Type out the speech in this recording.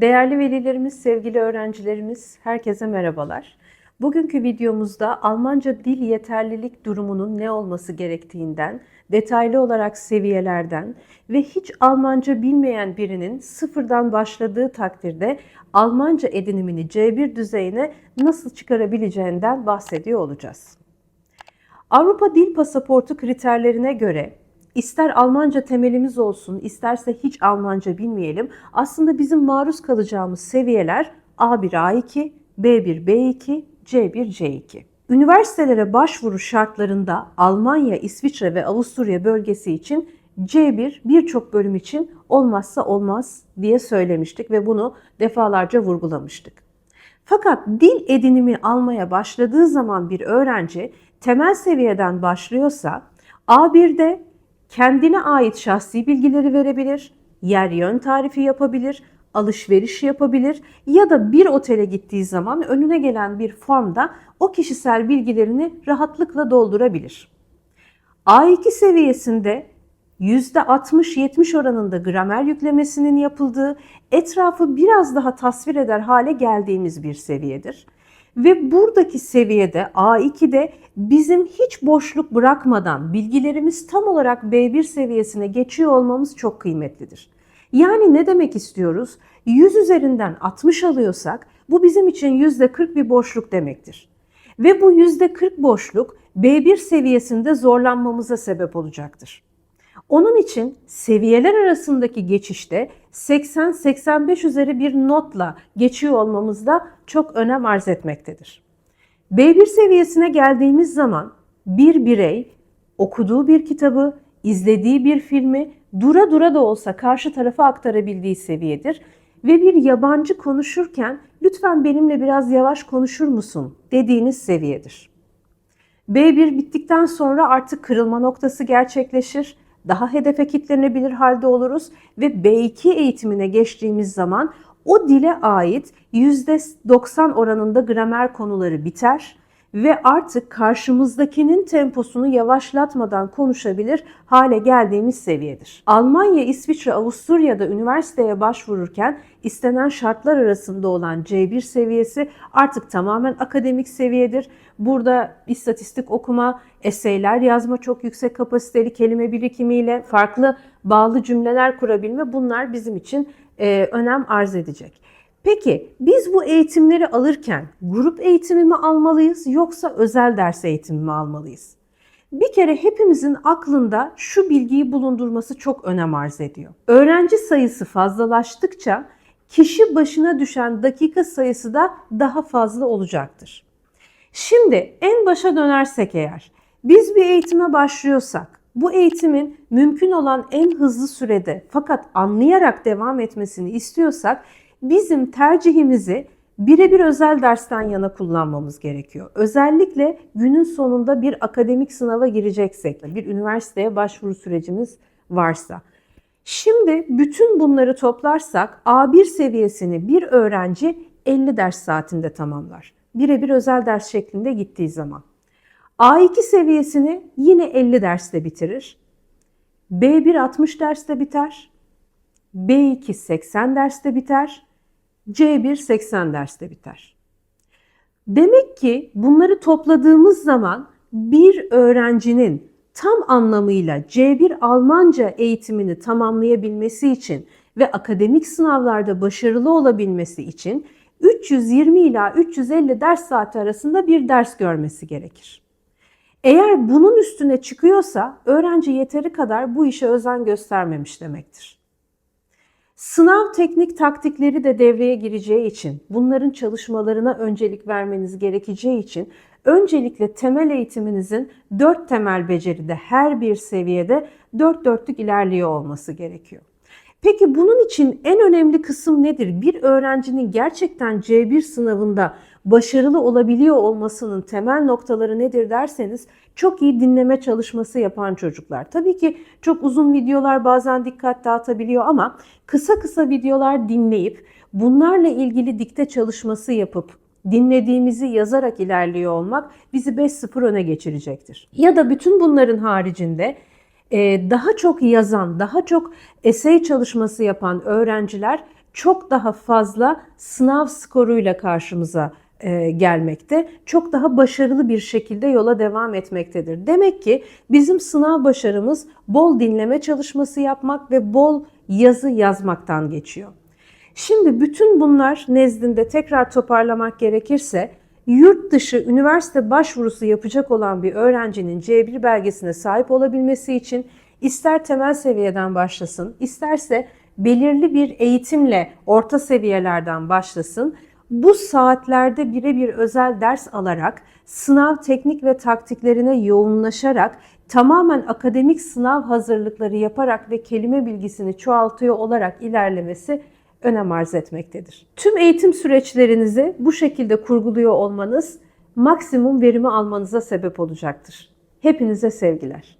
Değerli velilerimiz, sevgili öğrencilerimiz, herkese merhabalar. Bugünkü videomuzda Almanca dil yeterlilik durumunun ne olması gerektiğinden, detaylı olarak seviyelerden ve hiç Almanca bilmeyen birinin sıfırdan başladığı takdirde Almanca edinimini C1 düzeyine nasıl çıkarabileceğinden bahsediyor olacağız. Avrupa Dil Pasaportu kriterlerine göre ister Almanca temelimiz olsun, isterse hiç Almanca bilmeyelim, aslında bizim maruz kalacağımız seviyeler A1, A2, B1, B2, C1, C2. Üniversitelere başvuru şartlarında Almanya, İsviçre ve Avusturya bölgesi için C1 birçok bölüm için olmazsa olmaz diye söylemiştik ve bunu defalarca vurgulamıştık. Fakat dil edinimi almaya başladığı zaman bir öğrenci temel seviyeden başlıyorsa A1'de kendine ait şahsi bilgileri verebilir, yer yön tarifi yapabilir, alışveriş yapabilir ya da bir otele gittiği zaman önüne gelen bir formda o kişisel bilgilerini rahatlıkla doldurabilir. A2 seviyesinde %60-70 oranında gramer yüklemesinin yapıldığı, etrafı biraz daha tasvir eder hale geldiğimiz bir seviyedir. Ve buradaki seviyede A2'de bizim hiç boşluk bırakmadan bilgilerimiz tam olarak B1 seviyesine geçiyor olmamız çok kıymetlidir. Yani ne demek istiyoruz? 100 üzerinden 60 alıyorsak bu bizim için %40 bir boşluk demektir. Ve bu %40 boşluk B1 seviyesinde zorlanmamıza sebep olacaktır. Onun için seviyeler arasındaki geçişte 80-85 üzeri bir notla geçiyor olmamız da çok önem arz etmektedir. B1 seviyesine geldiğimiz zaman bir birey okuduğu bir kitabı, izlediği bir filmi dura dura da olsa karşı tarafa aktarabildiği seviyedir ve bir yabancı konuşurken lütfen benimle biraz yavaş konuşur musun dediğiniz seviyedir. B1 bittikten sonra artık kırılma noktası gerçekleşir daha hedefe kitlenebilir halde oluruz ve B2 eğitimine geçtiğimiz zaman o dile ait %90 oranında gramer konuları biter ve artık karşımızdakinin temposunu yavaşlatmadan konuşabilir hale geldiğimiz seviyedir. Almanya, İsviçre, Avusturya'da üniversiteye başvururken istenen şartlar arasında olan C1 seviyesi artık tamamen akademik seviyedir. Burada istatistik okuma, eseyler yazma çok yüksek kapasiteli kelime birikimiyle farklı bağlı cümleler kurabilme bunlar bizim için e, önem arz edecek. Peki biz bu eğitimleri alırken grup eğitimi mi almalıyız yoksa özel ders eğitimi mi almalıyız? Bir kere hepimizin aklında şu bilgiyi bulundurması çok önem arz ediyor. Öğrenci sayısı fazlalaştıkça kişi başına düşen dakika sayısı da daha fazla olacaktır. Şimdi en başa dönersek eğer biz bir eğitime başlıyorsak bu eğitimin mümkün olan en hızlı sürede fakat anlayarak devam etmesini istiyorsak bizim tercihimizi birebir özel dersten yana kullanmamız gerekiyor. Özellikle günün sonunda bir akademik sınava gireceksek, bir üniversiteye başvuru sürecimiz varsa. Şimdi bütün bunları toplarsak A1 seviyesini bir öğrenci 50 ders saatinde tamamlar. Birebir özel ders şeklinde gittiği zaman. A2 seviyesini yine 50 derste bitirir. B1 60 derste biter. B2 80 derste biter. C1 80 derste biter. Demek ki bunları topladığımız zaman bir öğrencinin tam anlamıyla C1 Almanca eğitimini tamamlayabilmesi için ve akademik sınavlarda başarılı olabilmesi için 320 ila 350 ders saati arasında bir ders görmesi gerekir. Eğer bunun üstüne çıkıyorsa öğrenci yeteri kadar bu işe özen göstermemiş demektir. Sınav teknik taktikleri de devreye gireceği için, bunların çalışmalarına öncelik vermeniz gerekeceği için öncelikle temel eğitiminizin dört temel beceride her bir seviyede dört dörtlük ilerliyor olması gerekiyor. Peki bunun için en önemli kısım nedir? Bir öğrencinin gerçekten C1 sınavında başarılı olabiliyor olmasının temel noktaları nedir derseniz çok iyi dinleme çalışması yapan çocuklar. Tabii ki çok uzun videolar bazen dikkat dağıtabiliyor ama kısa kısa videolar dinleyip bunlarla ilgili dikte çalışması yapıp dinlediğimizi yazarak ilerliyor olmak bizi 5-0 öne geçirecektir. Ya da bütün bunların haricinde daha çok yazan, daha çok esey çalışması yapan öğrenciler çok daha fazla sınav skoruyla karşımıza e, gelmekte. Çok daha başarılı bir şekilde yola devam etmektedir. Demek ki bizim sınav başarımız bol dinleme çalışması yapmak ve bol yazı yazmaktan geçiyor. Şimdi bütün bunlar nezdinde tekrar toparlamak gerekirse yurt dışı üniversite başvurusu yapacak olan bir öğrencinin C1 belgesine sahip olabilmesi için ister temel seviyeden başlasın, isterse belirli bir eğitimle orta seviyelerden başlasın, bu saatlerde birebir özel ders alarak, sınav teknik ve taktiklerine yoğunlaşarak, tamamen akademik sınav hazırlıkları yaparak ve kelime bilgisini çoğaltıyor olarak ilerlemesi önem arz etmektedir. Tüm eğitim süreçlerinizi bu şekilde kurguluyor olmanız maksimum verimi almanıza sebep olacaktır. Hepinize sevgiler.